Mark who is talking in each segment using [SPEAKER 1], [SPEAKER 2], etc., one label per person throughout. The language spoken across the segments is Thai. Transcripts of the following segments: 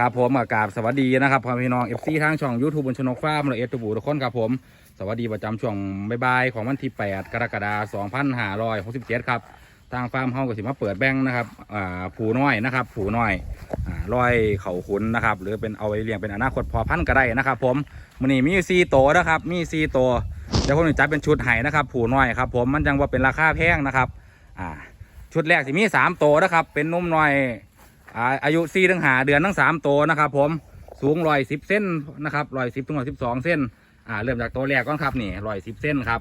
[SPEAKER 1] ครับผมอากาศสวัสดีนะครับพ่อพี่น้องเอฟซีทางช่องยูทูบบนชนกฟ้าร์มละเอียดตุบูทุกคนครับผมสวัสดีประจำช่วงบ่ายๆของวันที่ 8 กรกฎาคม2567ครับทางฟาร์มเฮาก็สิมาเปิดแบงค์นะครับอ่าผูน้อยนะครับผูน้อยอ่าร้อยเข่าขุนนะครับหรือเป็นเอาไว้เลี้ยงเป็นอนาคตพอพันธุ์ก็ได้นะครับ ผมมันนี้มีซีโตวนะครับมีซีโตวเดี๋ยวผมจะจัดเป็นชุดไห้นะครับผูน้อยครับผมมันจังว่าเป็นราคาแพงนะครับอ่าชุดแรกสิมีสามโตวนะครับเป็นนุ่มน้อย อาอายุสี่ถึงหาเดือนทั้งสามโตวนะครับผมสูงร้อยสิบเส้นนะครับร้อยสิบถึงร้อยสิบสองเส้นอ่าเริ่มจากตัวแรกก่อนครับนี่ร้อยสิบเส้นครับ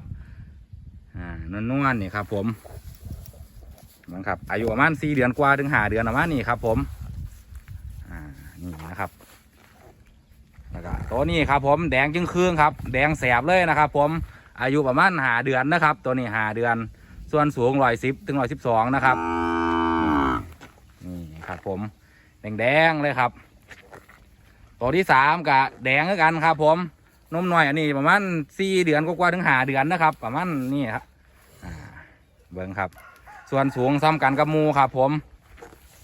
[SPEAKER 1] อ่านวลๆนี่ครับผมมันครับอายุประมาณสี่เดือนกว่าถึงหาเดือนประมาณนี้ครับผมอ่านี่นะครับแล้วก็ตัวนี้ครับผมแดงจึงครึ่งครับ แดงแสบเลยนะครับผมอายุประมาณหาเดือนนะครับ ตัวนี้หาเดือน ส่วนสูงร้อยสิบถึงร้อยสิบสองนะครับ ครับผมแดงๆเลยครับ ตัวที่สามกับแดงเหมือนกันครับ ผมนมหน่อยอันนี้ประมาณสี่เดือนกว่าๆถึงหาเดือนนะครับ ประมาณนี่ครับเบิ้งครับ ส่วนสูงซ้ำกันกับมูครับ ผม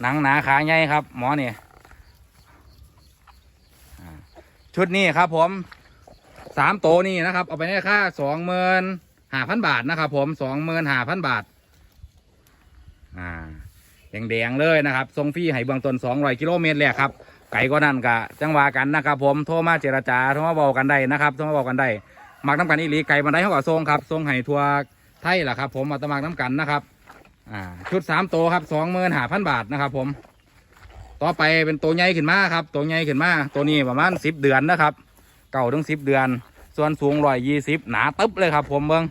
[SPEAKER 1] หนังหนาขาใหญ่ครับ หมอนี่อ่าชุดนี้ครับ ผมสามโตวนี่นะครับ เอาไปในค่าสองหมื่นห้าพันบาทนะครับ ผมสองหมื่นห้าพันบาท อ่า แดงๆเลยนะครับทรงฟรีให้เบื้องต้น200กิโลเมตรแรกครับไก่ก็นั่นกะจังหวากันนะครับผมโทรมาเจรจาโทรมาบอกกันได้นะครับโทรมาบอกกันได้มักน้ำกันอีหลีไก่บันไดเขาก็ทรงครับทรงให้ทัวไทยแหละครับ ผมมาตะมักน้ำกันนะครับอ่าชุดสามโตวครับสองหมื่นห้าพันบาทนะครับ ผม ต่อไปเป็นตัวใหญ่ขึ้นมาครับตัวใหญ่ขึ้นมาตัวนี้ประมาณสิบเดือนนะครับ เก่าถึงสิบเดือน ส่วนสูงร้อยยี่สิบหนาตึ๊บเลยครับ ผมเบิ้ง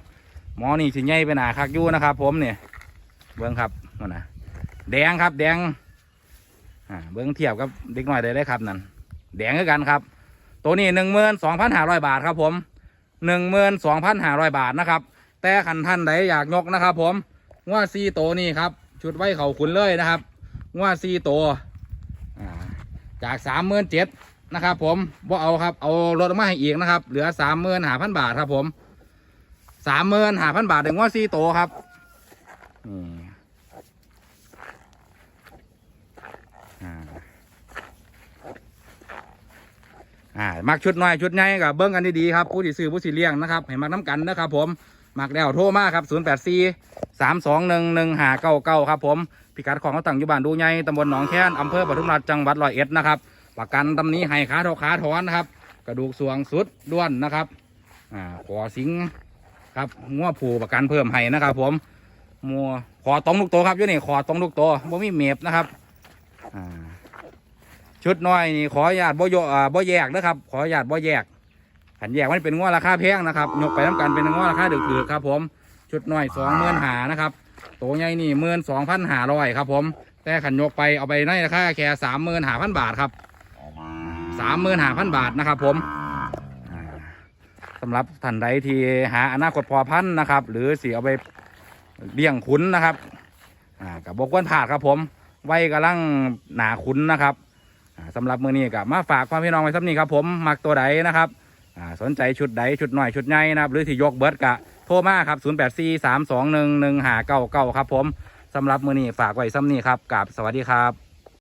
[SPEAKER 1] หมอนี่สิใหญ่ไปหนาคักยู่นะครับ ผมเนี่ยเบิ้งครับนั่นนะ แดงครับ แดงอ่าเบิ้องเทียบกับเด็กน้อยได้เลยครับนั่นแดงกันครับ ตัวนี้หนึ่งหมื่นสองพันห้าร้อยบาทครับผมหนึ่งหมื่นสองพันห้าร้อยบาทนะครับ แต่ขันท่านใดอยากยกนะครับ ผมว่าซีโตวนี่ครับ ชุดไว้เขาขุนเลยนะครับว่าซีโตวจากสามหมื่นเจ็ดนะครับผมว่าเอาครับเอาลดลงมาให้อีกนะครับ เหลือสามหมื่นห้าพันบาทครับผมสามหมื่นห้าพันบาทถึงว่าซีโตวครับนี่ อ่ามักชุดน้อยชุดใหญ่กับเบิ้งกันดีๆครับผู้ที่ซื้อผู้สิเลี้ยงนะครับให้มักน้ำกันนะครับผมมักแล้วโทรมาครับ 0 8 4 3 2 1 1 5 9 9 ครับผมพิกัดของเขาตั้งอยู่บ้านดูใหญ่ตำบลหนองแค้นอำเภอปทุมราชจังหวัดร้อยเอ็ดนะครับประกันตำนี้ให้ขาเทาขาถอนนะครับ กระดูกสวงสุดด้วนนะครับอ่าขอสิงครับงัวผูประกันเพิ่มให้นะครับผมมัวขอตรงลูกโตครับอยู่นี่ขอตรงลูกโตบ่มีเมฟนะครับอ่า ชุดน้อยนี่ขออนุญาตบ่โยอ่าบ่แยกนะครับ ขออนุญาตบ่แยกขันแยกมันเป็นง้อราคาแพงนะครับยกไปน้ำกันเป็นง้อราคาเดึกๆครับ ผมชุดน้อยสองหมื่นหานะครับตัวใหญ่นี่หมื่นสองพันหาร้อยครับ ผม แต่ขันยกไปเอาไปในราคาแค่สามหมื่นหาพันบาทครับสามหมื่นหาพันบาทนะครับ ผมอ่าสำหรับท่านใดที่หาอนาคตพอพันนะครับ หรือสิเอาไปเลี้ยงขุนนะครับ อ่ากับบกวนผาดครับผมไว้กำลังหนาขุนนะครับ สำหรับมือนี้กับมาฝากความพี่น้องไว้สักนี้ครับผมมักตัวใดนะครับสนใจชุดใดชุดหน่อยชุดใหญ่นะครับหรือที่ยกเบิร์ดกะโทรมาครับ 0 8 4 3 2 1 1 5 9 9 ครับผมสำหรับมือนี้ฝากไว้ซ้ำนี้ครับกับสวัสดีครับ